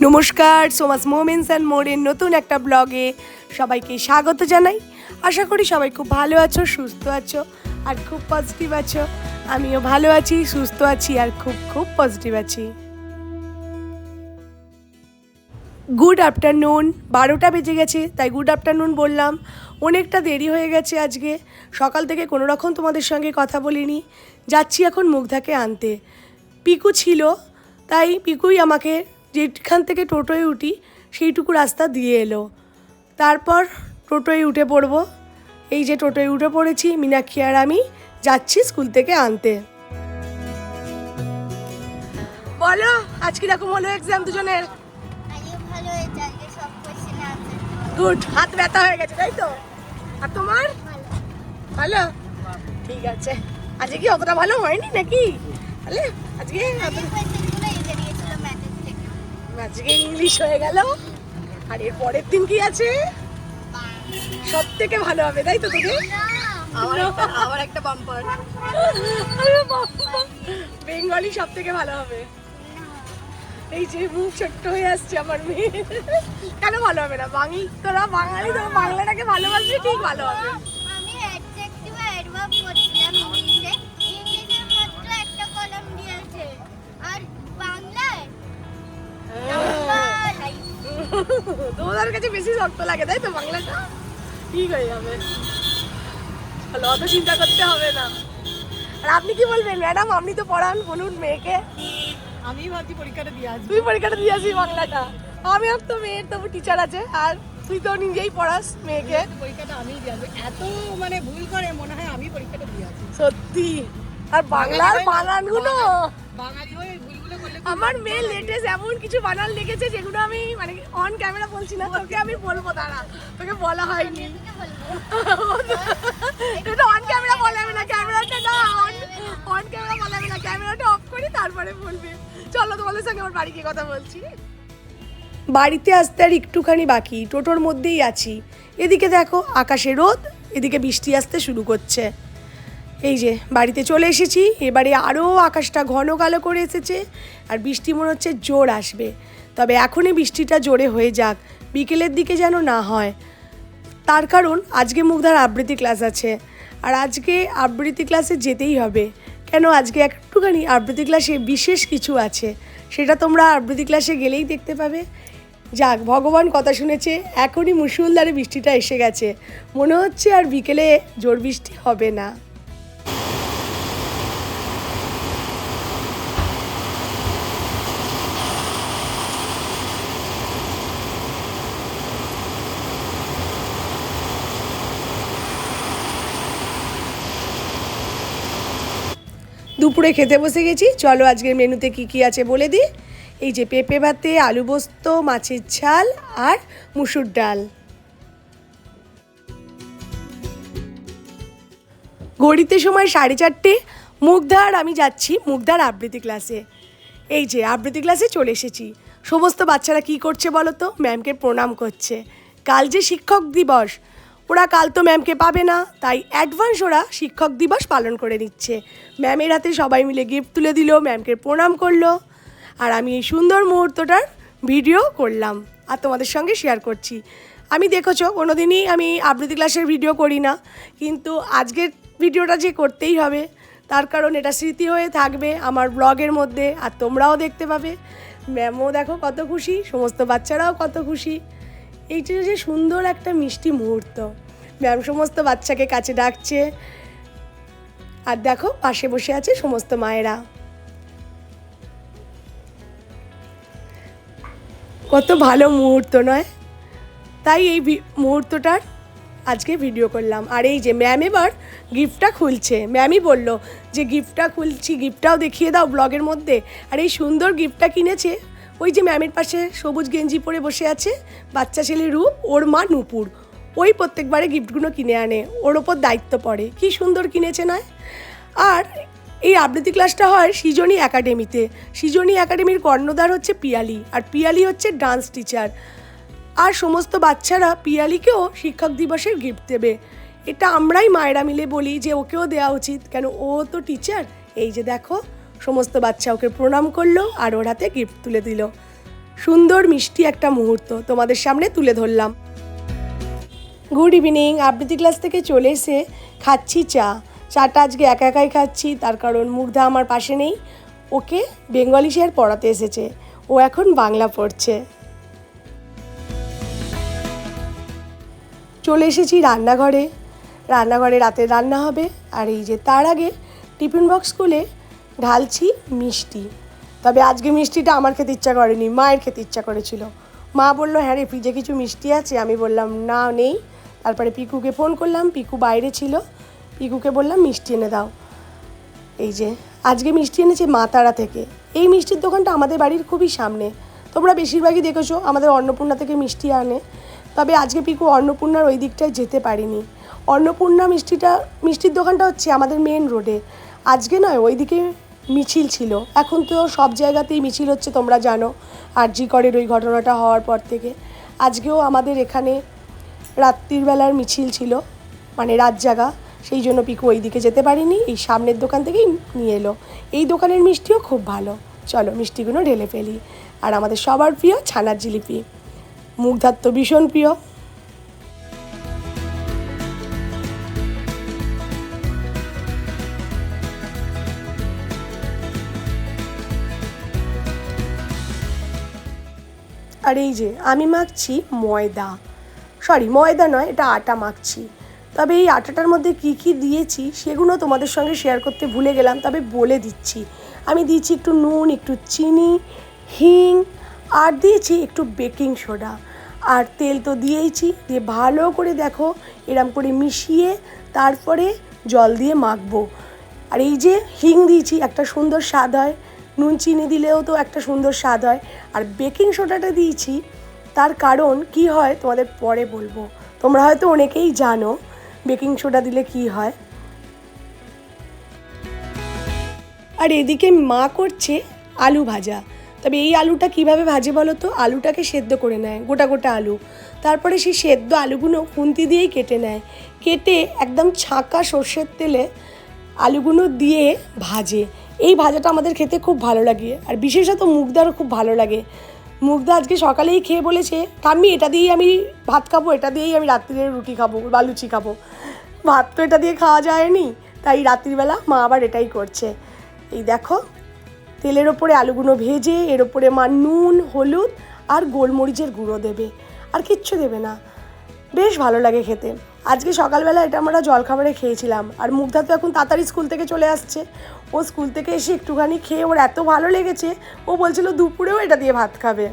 নমস্কার, Soma's moments and মোড়ের নতুন একটা ব্লগে সবাইকে স্বাগত জানাই। আশা করি সবাই খুব ভালো আছো, সুস্থ আছো আর খুব পজিটিভ আছো। আমিও ভালো আছি, সুস্থ আছি আর খুব খুব পজিটিভ আছি। গুড আফটারনুন বারোটা বেজে গেছে, তাই গুড আফটারনুন বললাম। অনেকটা দেরি হয়ে গেছে আজকে। সকাল থেকে কোনো রকম তোমাদের সঙ্গে কথা বলিনি। যাচ্ছি এখন মুগ্ধাকে আনতে। পিকু ছিল, তাই পিকুই আমাকে যেখান থেকে টোটোয় উঠি সেইটুকু রাস্তা দিয়ে এলো। তারপর টোটোয় উঠে পড়ব। এই যে টোটোয় উঠে পড়েছি মীনাক্ষী আর আমি যাচ্ছি স্কুল থেকে আনতে। বলো আজ কীরকম হলো এক্সাম দুজনের? গুড হাত ব্যথা হয়ে গেছে তাই তো? আর তোমার? ভালো। ভালো? ঠিক আছে। আজকে কি অতটা ভালো হয়নি নাকি? তাহলে আজকে আজকে ইংলিশ হয়ে গেল। আর এর পরের দিন কি আছে? সব থেকে ভালো হবে তাই তো তোকে আমার একটা বাম্পার বেঙ্গলি সব থেকে ভালো হবে। এই যে মুখ ছোট্ট হয়ে আসছে আমার মেয়ে। কেন ভালো হবে না? বাঙালি তোরা বাঙালি তোরা বাংলাটাকে ভালোবাসলে ঠিক ভালো হবে। তোমাদের কাছে বেশি শক্ত লাগে তাই তো বাংলাটা? ঠিক হয়ে যাবে। চলো অত চিন্তা করতে হবে না। আর আপনি কি বলবেন ম্যাডাম আপনি তো পড়ান বলুন মেয়েকে। আমি ভাবছি পরীক্ষাটা দিয়ে আসব। তুই পরীক্ষাটা দিয়ে আসবি বাংলাটা। আমি আর তো মেয়ের তবু টিচার আছে আর তুই তো নিজেই পড়াস মেয়েকে। পরীক্ষাটা আমিই দিয়ে আসব। এত মানে ভুল করে মনে হয় আমি পরীক্ষাটা দিয়ে আসব। সত্যি। আর বাংলার বানানগুলো বাঙালি হয়ে এই ভুলগুলো করলে আমার মেয়ে লেটেস্ট এমন কিছু বানান লিখেছে যেগুলো আমি মানে অন ক্যামেরা বলছি না, তোকে আমি বলব, দাঁড়া, তোকে বলা হয়নি। এটা অন ক্যামেরা বলা হবে না ক্যামেরাটা না অন অন ক্যামেরা বলা হবে না ক্যামেরাটা অফ করি, তারপরে বলবে। চলো, তোমাদের সঙ্গে আমার বাড়ি গিয়ে কথা বলছি। বাড়িতে আসতে আর একটুখানি বাকি, টোটোর মধ্যেই আছি। এদিকে দেখো, আকাশে রোদ, এদিকে বৃষ্টি আসতে শুরু করছে। এই যে, বাড়িতে চলে এসেছি। এবারে আরও আকাশটা ঘন কালো করে এসেছে আর বৃষ্টি মনে হচ্ছে জোর আসবে। তবে এখনই বৃষ্টিটা জোরে হয়ে যাক, বিকেলের দিকে যেন না হয়। তার কারণ, আজকে মুগ্ধার আবৃত্তি ক্লাস আছে। আর আজকে আবৃত্তি ক্লাসে যেতেই হবে। কেন, আজকে একটুখানি আবৃত্তি ক্লাসে বিশেষ কিছু আছে। সেটা তোমরা আবৃত্তি ক্লাসে গেলেই দেখতে পাবে। যাক, ভগবান কথা শুনেছে, এখনই মুসুলধারে বৃষ্টিটা এসে গেছে। মনে হচ্ছে আর বিকেলে জোর বৃষ্টি হবে না। দুপুরে খেতে বসে গেছি। চলো আজকের মেনুতে কি কি আছে বলে দিই। এই যে পেঁপে ভাতে, আলু পোস্ত, মাছের ঝাল আর মুসুর ডাল। গড়িতে সময় সাড়ে চারটে। মুগ্ধার আমি যাচ্ছি মুগ্ধার আবৃত্তি ক্লাসে। এই যে আবৃত্তি ক্লাসে চলে এসেছি। সমস্ত বাচ্চারা কি করছে বলো তো? ম্যামকে প্রণাম করছে। কাল যে শিক্ষক দিবস ওরা কাল তো ম্যামকে পাবে না, তাই অ্যাডভান্স ওরা শিক্ষক দিবস পালন করে নিচ্ছে। ম্যামের হাতে সবাই মিলে গিফট তুলে দিল, ম্যামকে প্রণাম করল। আর আমি এই সুন্দর মুহূর্তটার ভিডিও করলাম আর তোমাদের সঙ্গে শেয়ার করছি। আমি দেখেছ কোনো দিনই আমি আবৃত্তি ক্লাসের ভিডিও করি না, কিন্তু আজকের ভিডিওটা যে করতেই হবে, তার কারণ এটা স্মৃতি হয়ে থাকবে আমার ব্লগের মধ্যে, আর তোমরাও দেখতে পাবে। ম্যামও দেখো কত খুশি, সমস্ত বাচ্চারাও কত খুশি। এইটা যে সুন্দর একটা মিষ্টি মুহূর্ত। ম্যাম সমস্ত বাচ্চাকে কাছে ডাকছে। আর দেখো, পাশে বসে আছে সমস্ত মায়েরা। কত ভালো মুহূর্ত, নয়? তাই এই মুহূর্তটার আজকে ভিডিও করলাম। আর এই যে ম্যাম এবার গিফটটা খুলছে। ম্যামই বলল যে গিফটটা খুলছি গিফটটাও দেখিয়ে দাও ব্লগের মধ্যে। আর এই সুন্দর গিফটটা কিনেছে ওই যে ম্যামের পাশে সবুজ গেঞ্জি পরে বসে আছে, বাচ্চা ছেলে রূপ, ওর মা নুপুর। ওই প্রত্যেকবারে গিফটগুলো কিনে আনে, ওর ওপর দায়িত্ব পড়ে। কি সুন্দর কিনেছে নয়? আর এই আবৃত্তি ক্লাসটা হয় সৃজনী একাডেমিতে। সৃজনী একাডেমির কর্ণধার হচ্ছে পিয়ালি, আর পিয়ালি হচ্ছে ডান্স টিচার। আর সমস্ত বাচ্চারা পিয়ালিকেও শিক্ষক দিবসের গিফট দেবে। এটা আমরাই মায়েরা মিলে বলি যে ওকেও দেওয়া উচিত, কেন ও তো টিচার। এই যে দেখো সমস্ত বাচ্চা ওকে প্রণাম করল আর ওর হাতে গিফট তুলে দিল। সুন্দর মিষ্টি একটা মুহূর্ত তোমাদের সামনে তুলে ধরলাম। গুড ইভিনিং আবৃত্তি ক্লাস থেকে চলে এসে খাচ্ছি চা। চাটা আজকে একা একাই খাচ্ছি, তার কারণ মুগ্ধা আমার পাশে নেই। ওকে বেঙ্গলি শেয়ার পড়াতে এসেছে। ও এখন বাংলা পড়ছে। চলে এসেছি রান্নাঘরে। রান্নাঘরে রাতে রান্না হবে। আর এই যে তার আগে টিফিন বক্স খুলে ঢালছি মিষ্টি। তবে আজকে মিষ্টিটা আমার খেতে ইচ্ছা করেনি, মায়ের খেতে ইচ্ছা করেছিল। মা বলল হ্যাঁ রে ফ্রিজে কিছু মিষ্টি আছে? আমি বললাম, না, নেই। তারপরে পিকুকে ফোন করলাম, পিকু বাইরে ছিল। পিকুকে বললাম, মিষ্টি এনে দাও। এই যে, আজকে মিষ্টি এনেছে মা তারা থেকে। এই মিষ্টির দোকানটা আমাদের বাড়ির খুবই সামনে। তোমরা বেশিরভাগই দেখেছ, আমাদের অন্নপূর্ণা থেকে মিষ্টি আনে। তবে আজকে পিকু অন্নপূর্ণার ওই দিকটায় যেতে পারিনি। অন্নপূর্ণা মিষ্টিটা, মিষ্টির দোকানটা হচ্ছে আমাদের মেন রোডে আজকে নয় ওইদিকে মিছিল ছিল। এখন তো সব জায়গাতেই মিছিল হচ্ছে, তোমরা জানো। আর জি করের ওই ঘটনাটা হওয়ার পর থেকে। আজকেও আমাদের এখানে রাত্রির বেলার মিছিল ছিল মানে রাত জাগা। সেই জন্য পিকু ওই দিকে যেতে পারিনি, এই সামনের দোকান থেকেই নিয়ে এলো। এই দোকানের মিষ্টিও খুব ভালো। চলো, মিষ্টিগুলো ঢেলে ফেলি। আর আমাদের সবার প্রিয় ছানার জিলিপি। মুগ্ধার ভীষণ প্রিয়। আর এই যে আমি মাখছি ময়দা। সরি ময়দা নয়, এটা আটা মাখছি। তবে এই আটাটার মধ্যে কি কি দিয়েছি সেগুলো তোমাদের সঙ্গে শেয়ার করতে ভুলে গেলাম, তবে বলে দিচ্ছি। আমি দিয়েছি একটু নুন, একটু চিনি, হিং, আর দিয়েছি একটু বেকিং সোডা। আর তেল তো দিয়েইছি, দিয়ে ভালো করে দেখো এরম করে মিশিয়ে তারপরে জল দিয়ে মাখবো। আর এই যে হিং দিয়েছি, একটা সুন্দর স্বাদ হয়। নুন চিনি দিলেও তো একটা সুন্দর স্বাদ হয়। আর বেকিং সোডাটা দিয়েছি, তার কারণ কি হয় তোমাদের পরে বলব। তোমরা হয়তো অনেকেই জানো বেকিং সোডা দিলে কি হয়। আর এদিকে মা করছে আলু ভাজা। তবে এই আলুটা কীভাবে ভাজে বলো তো? আলুটাকে সেদ্ধ করে নেয়, গোটা গোটা আলু। তারপরে সেই সেদ্ধ আলুগুলো খুন্তি দিয়েই কেটে নেয়। কেটে একদম ছাঁকা সর্ষের তেলে আলুগুলো দিয়ে ভাজে। এই ভাজাটা আমাদের খেতে খুব ভালো লাগে। আর বিশেষত মুগদারও খুব ভালো লাগে। মুগদা আজকে সকালেই খেয়ে বলেছে, ঠাম্মি, এটা দিয়েই আমি ভাত খাব, এটা দিয়েই আমি রাত্রিরে রুটি খাব, বা লুচি খাব। ভাত তো এটা দিয়ে খাওয়া যায়নি, তাই রাত্রিবেলা মা আবার এটাই করছে। এই দেখো, তেলের ওপরে আলুগুলো ভেজে, এর ওপরে মা নুন, হলুদ আর গোলমরিচের গুঁড়ো দেবে। আর কিচ্ছু দেবে না। বেশ ভালো লাগে খেতে। আজকে সকালবেলা এটা আমরা জলখাবারে খেয়েছিলাম। আর মুগ্ধা তো এখন তাড়াতাড়ি স্কুল থেকে চলে আসছে। ও স্কুল থেকে এসে একটুখানি খেয়ে ওর এত ভালো লেগেছে, ও বলছিল দুপুরেও এটা দিয়ে ভাত খাবে।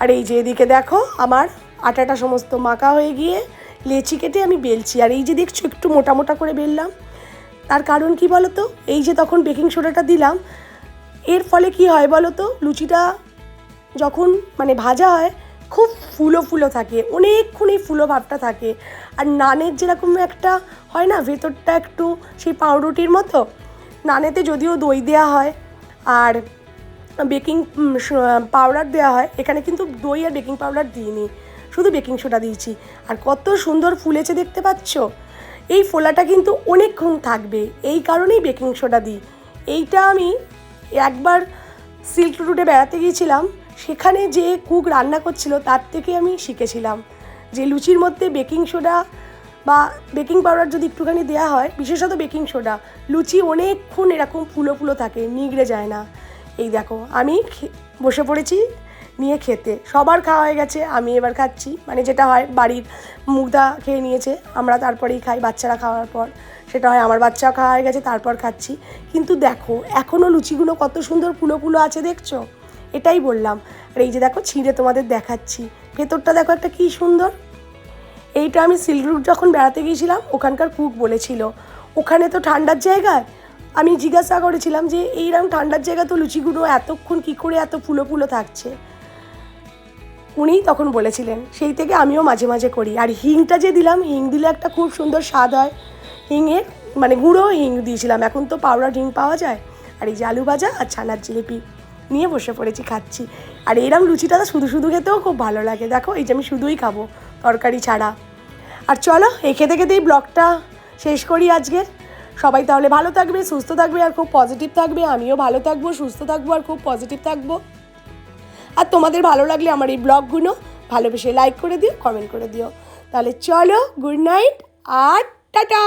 আর এই যে এদিকে দেখো, আমার আটাটা সমস্ত মাখা হয়ে গিয়ে লেচি কেটে আমি বেলছি। আর এই যে দেখছ, একটু মোটা মোটা করে বেললাম। তার কারণ কি বলো তো এই যে তখন বেকিং সোডাটা দিলাম, এর ফলে কি হয় বলো তো লুচিটা যখন মানে ভাজা হয় খুব ফুলো ফুলো থাকে অনেকক্ষণ এই ফুলো ভাবটা থাকে। আর নানের যেরকম একটা হয় না, ভেতরটা একটু সেই পাউরুটির মতো, নানেতে যদিও দই দেওয়া হয় আর বেকিং পাউডার দেওয়া হয়, এখানে কিন্তু দই আর বেকিং পাউডার দিইনি, শুধু বেকিং সোডা দিয়েছি। আর কত সুন্দর ফুলেছে দেখতে পাচ্ছ? এই ফোলাটা কিন্তু অনেকক্ষণ থাকবে, এই কারণেই বেকিং সোডা দিই। এইটা আমি একবার সিল্ক রুটে বেড়াতে গিয়েছিলাম সেখানে যে কুক রান্না করছিল, তার থেকে আমি শিখেছিলাম যে লুচির মধ্যে বেকিং সোডা বা বেকিং পাউডার যদি একটুখানি দেওয়া হয়, বিশেষত বেকিং সোডা, লুচি অনেকক্ষণ এরকম ফুলো ফুলো থাকে, নিগড়ে যায় না। এই দেখো, আমি বসে পড়েছি নিয়ে খেতে। সবার খাওয়া হয়ে গেছে, আমি এবার খাচ্ছি। মানে যেটা হয়, বাড়ির মুগদা খেয়ে নিয়েছে, আমরা তারপরেই খাই বাচ্চারা খাওয়ার পর। সেটা হয়, আমার বাচ্চাও খাওয়া হয়ে গেছে, তারপর খাচ্ছি। কিন্তু দেখো এখনও লুচিগুলো কত সুন্দর ফুলো ফুলো আছে, দেখছ? এটাই বললাম। আর এই যে দেখো, ছিঁড়ে তোমাদের দেখাচ্ছি। ভেতরটা দেখো একটা কী সুন্দর। এইটা আমি সিলরুট যখন বেড়াতে গিয়েছিলাম, ওখানকার কুক বলেছিল। ওখানে তো ঠান্ডার জায়গায় আমি জিজ্ঞাসা করেছিলাম যে এইরকম ঠান্ডার জায়গা তো লুচিগুলো এতক্ষণ কী করে এত ফুলো ফুলো থাকছে? উনিই তখন বলেছিলেন, সেই থেকে আমিও মাঝে মাঝে করি। আর হিংটা যে দিলাম, হিং দিলে একটা খুব সুন্দর স্বাদ হয়। হিংয়ের মানে গুঁড়ো হিং দিয়েছিলাম। এখন তো পাউডার হিং পাওয়া যায়। আর এই যে আলু ভাজা আর ছানার জিলিপি। নিয়ে বসে পড়েছি, খাচ্ছি। আর এরম লুচিটা তো শুধু শুধু খেতেও খুব ভালো লাগে। দেখো, এই যে আমি শুধুই খাব তরকারি ছাড়া। আর চলো এই খেতে খেতেই ব্লগটা শেষ করি আজকের সবাই তাহলে ভালো থাকবে, সুস্থ থাকবে আর খুব পজিটিভ থাকবে। আমিও ভালো থাকব, সুস্থ থাকব আর খুব পজিটিভ থাকব। আর তোমাদের ভালো লাগলে আমার এই ব্লগগুলো ভালোবেসে লাইক করে দিও কমেন্ট করে দিও। তাহলে চলো গুড নাইট আর টাটা!